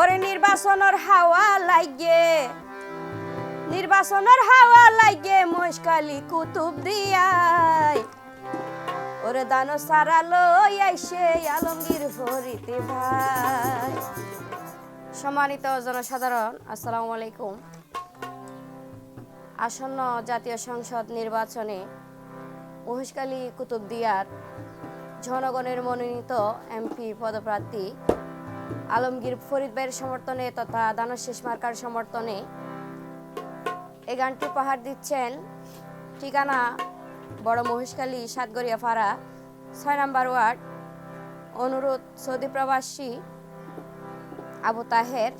ওরে নির্বাচনের হাওয়া লাগে। নির্বাচনের হাওয়া লাগে মশকালি কুতুব দিয়াই। ওরে দানো সারা লই আইসে আলমগীর ভরিতে ভাই। সম্মানিত জনসাধারণ, আসসালামু আলাইকুম। আসন্ন জাতীয় সংসদ নির্বাচনে মহেশকালী কুতুবদিয়ার জনগণের মনোনীত এমপি পদপ্রার্থী আলমগীর ফরিদ ভাইয়ের সমর্থনে তথা দানশেষ মার্কার সমর্থনে এই গানটি পাহাড় দিচ্ছেন ঠিকানা বড় মহেশখালী, সাতগড়িয়া ফাড়া, ছয় নাম্বার ওয়ার্ড, অনুরোধ, সৌদি প্রবাসী আবু তাহের।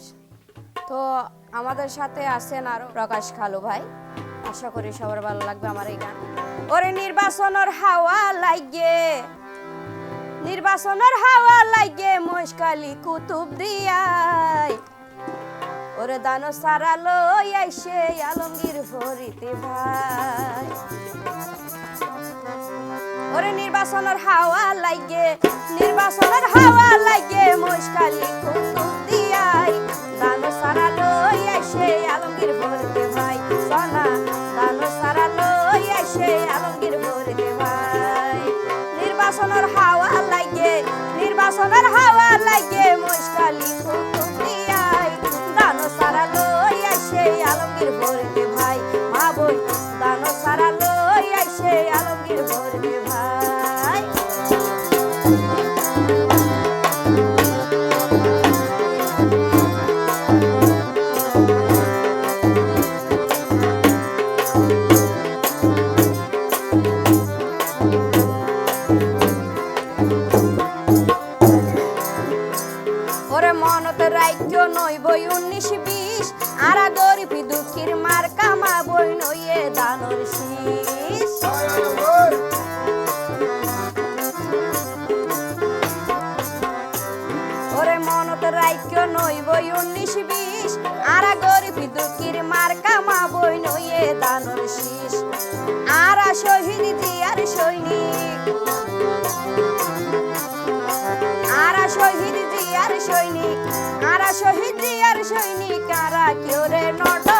তো আমাদের সাথে আছেন আরও প্রকাশ খালু ভাই। আশা করি সবার ভালো লাগবে আমার এই গান। ওরে নির্বাচনের হাওয়া লাগে নির্বাচনের হাওয়া লাগে মহেশখালী কুতুব দিয়াই। ওরে দানো সারা লই আইসে আলমগীর ভরিতে ভাই। ওরে নির্বাচনের হাওয়া লাগে, নির্বাচনের হাওয়া লাগে মহেশখালী কুতুব দিয়াই। দানো সারা লই আইসে আলমগীর ভরিতে ভাই। সোনা, দানো সারা লই আইসে আলমগীর ভরিতে ভাই। নির্বাচনের হাওয়া নির্বাচনের হাওয়া লাগে মহেশখালী খুব দিয়াই দানো সারা লই আসে আলমগীর বই উনিশ বিশ। আরা গরিব দুঃখীর মার কামা বই নইয়ে দানর শীষ। ওরে মনত রাজ্য নই বিশ। আরা গরিব দুঃখীর মার কামা বই নইয়ে দানর শীষ। আরা সৈনিক। শহীদ আর সৈনিকারা কেউ রে নডরাই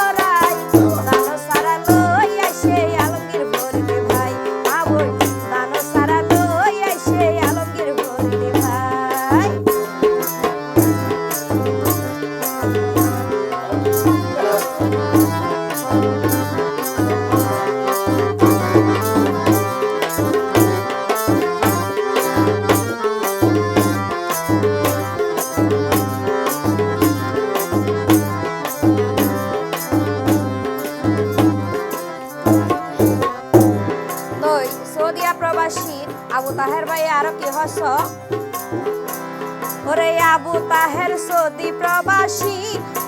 ওরে আবু তাহের সৌদি প্রবাসী।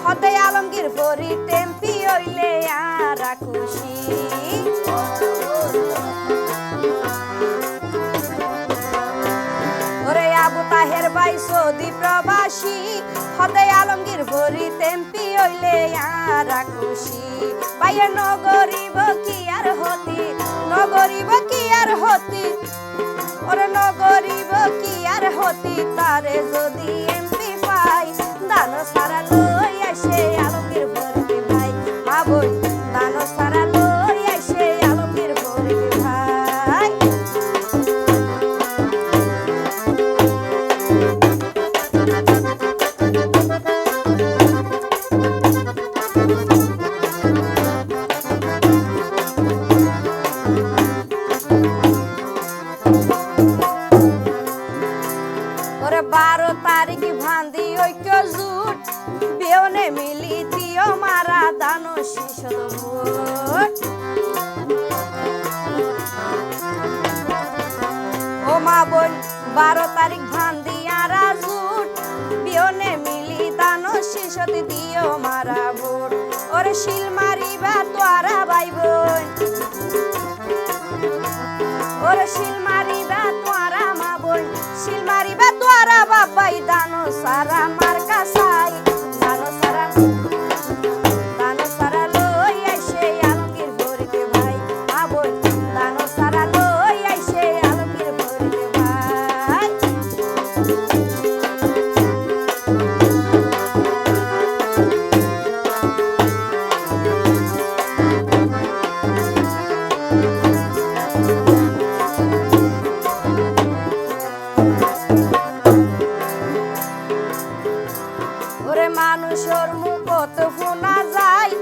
হতে আলমগীর ফরি টেম্পি হইলে আর খুশি। ওরে আবু তাহের ভাই সৌদি প্রবাসী। হতে আলমগীর ভরি টেম্পি হইলে আর খুশি। ভাইয়ের নগরিব কি আর হতি নগরিব কি আর হতি। ওরে নগরিব কি আর হতি তারে যদি এমপি পাই দান সারা লই আসে বেউনে মিলি দিও মারা দানো শিশদ ও মা বোন, বারো তারিখ ভান্দি আরা জুট বিয়নে মিলি দানো শিশদ দিও মারা ভোট ওরে শিল মারিবা তোরা ভাই বোন। ওরে শিল মারিবা তোরা মা বোন। শিল মারিবা তোরা বাবাই দানো ওরে মানুষের মুখত শোনা যায়।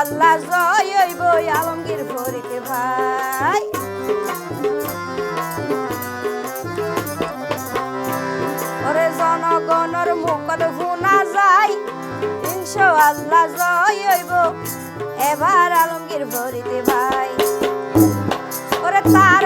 আল্লাহ জয় হইব আলমগীর ফরিতে ভাই। ওরে জনগণের মুখত শোনা যায়। আল্লাহ জয় হইব এবার আলমগীর ফরিতে ভাই। ওরে তার